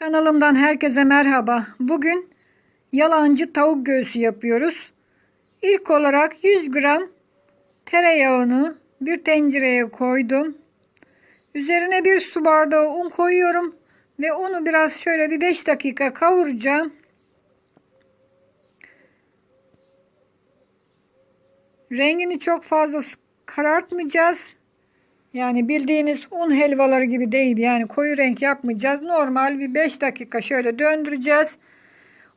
Kanalımdan herkese merhaba. Bugün yalancı tavuk göğsü yapıyoruz. İlk olarak 100 gram tereyağını bir tencereye koydum. Üzerine bir su bardağı un koyuyorum ve onu biraz şöyle bir 5 dakika kavuracağım. Rengini çok fazla karartmayacağız. Yani bildiğiniz un helvaları gibi değil. Yani koyu renk yapmayacağız. Normal bir 5 dakika şöyle döndüreceğiz.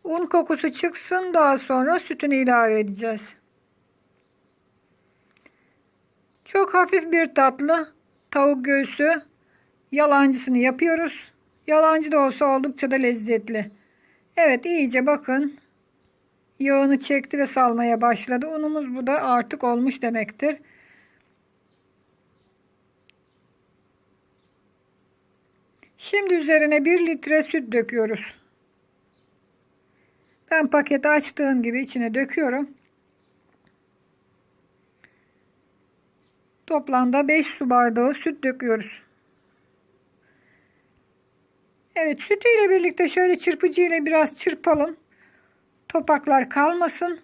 Un kokusu çıksın daha sonra sütünü ilave edeceğiz. Çok hafif bir tatlı tavuk göğsü yalancısını yapıyoruz. Yalancı da olsa oldukça da lezzetli. Evet iyice bakın. Yağını çekti ve salmaya başladı. Unumuz bu da artık olmuş demektir. Şimdi üzerine 1 litre süt döküyoruz. Ben paketi açtığım gibi içine döküyorum. Toplamda 5 su bardağı süt döküyoruz. Evet sütüyle birlikte şöyle çırpıcı ile biraz çırpalım. Topaklar kalmasın.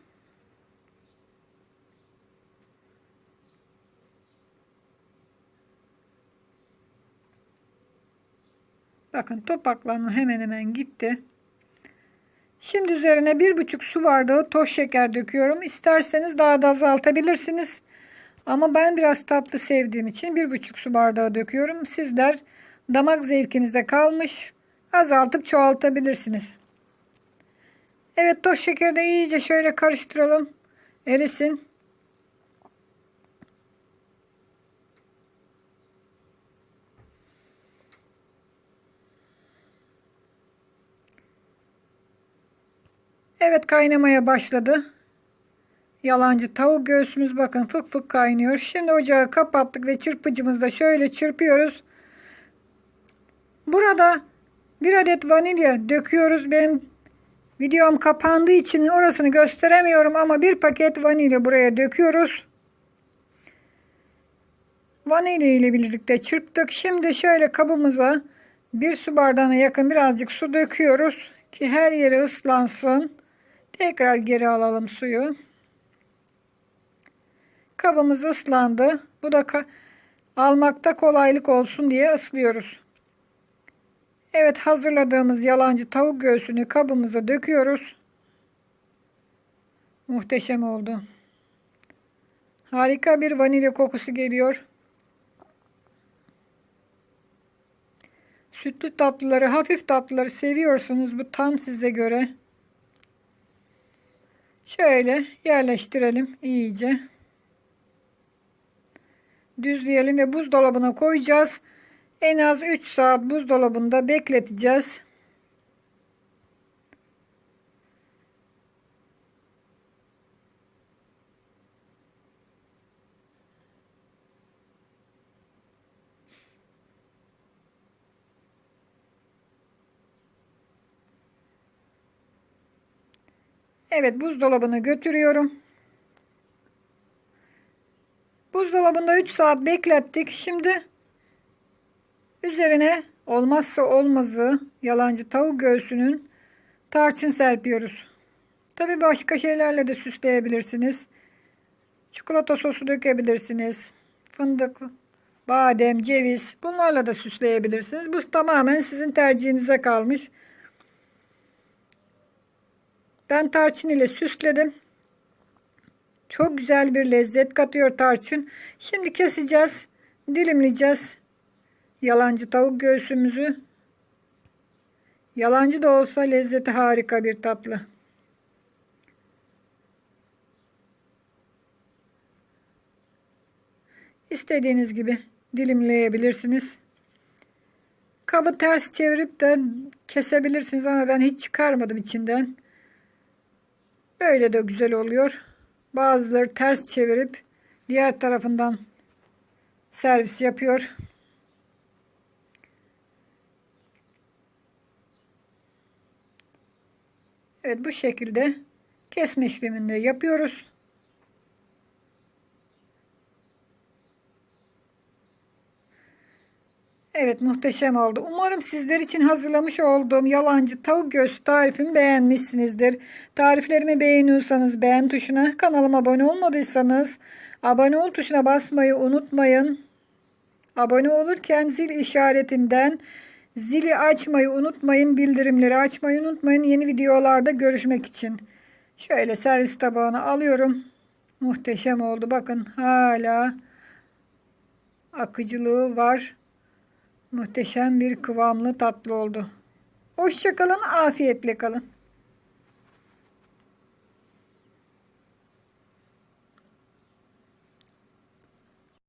Bakın topaklanma hemen hemen gitti. Şimdi üzerine bir buçuk su bardağı toz şeker döküyorum. İsterseniz daha da azaltabilirsiniz. Ama ben biraz tatlı sevdiğim için bir buçuk su bardağı döküyorum. Sizler damak zevkinize kalmış. Azaltıp çoğaltabilirsiniz. Evet toz şekeri de iyice şöyle karıştıralım. Erisin. Evet kaynamaya başladı. Yalancı tavuk göğsümüz bakın fık fık kaynıyor. Şimdi ocağı kapattık ve çırpıcımızda şöyle çırpıyoruz. Burada bir adet vanilya döküyoruz. Benim videom kapandığı için orasını gösteremiyorum ama bir paket vanilya buraya döküyoruz. Vanilya ile birlikte çırptık. Şimdi şöyle kabımıza bir su bardağına yakın birazcık su döküyoruz ki her yeri ıslansın. Tekrar geri alalım suyu. Kabımız ıslandı. Bu da almakta kolaylık olsun diye ıslıyoruz. Evet hazırladığımız yalancı tavuk göğsünü kabımıza döküyoruz. Muhteşem oldu. Harika bir vanilya kokusu geliyor. Sütlü tatlıları, hafif tatlıları seviyorsunuz. Bu tam size göre. Şöyle yerleştirelim iyice. Düzleyelim ve buzdolabına koyacağız. En az 3 saat buzdolabında bekleteceğiz. Evet buzdolabına götürüyorum. Buzdolabında 3 saat beklettik. Şimdi üzerine olmazsa olmazı yalancı tavuk göğsünün tarçın serpiyoruz. Tabi başka şeylerle de süsleyebilirsiniz. Çikolata sosu dökebilirsiniz. Fındık, badem, ceviz bunlarla da süsleyebilirsiniz. Bu tamamen sizin tercihinize kalmış. Ben tarçın ile süsledim. Çok güzel bir lezzet katıyor tarçın. Şimdi keseceğiz. Dilimleyeceğiz. Yalancı tavuk göğsümüzü. Yalancı da olsa lezzeti harika bir tatlı. İstediğiniz gibi dilimleyebilirsiniz. Kabı ters çevirip de kesebilirsiniz ama ben hiç çıkarmadım içinden. Böyle de güzel oluyor. Bazıları ters çevirip diğer tarafından servis yapıyor. Evet bu şekilde kesme işlemini yapıyoruz. Evet muhteşem oldu. Umarım sizler için hazırlamış olduğum yalancı tavuk göğsü tarifimi beğenmişsinizdir. Tariflerimi beğeniyorsanız beğen tuşuna, kanalıma abone olmadıysanız abone ol tuşuna basmayı unutmayın. Abone olurken zil işaretinden zili açmayı unutmayın. Bildirimleri açmayı unutmayın. Yeni videolarda görüşmek için. Şöyle servis tabağına alıyorum. Muhteşem oldu. Bakın hala akıcılığı var. Muhteşem bir kıvamlı tatlı oldu. Hoşçakalın, afiyetle kalın.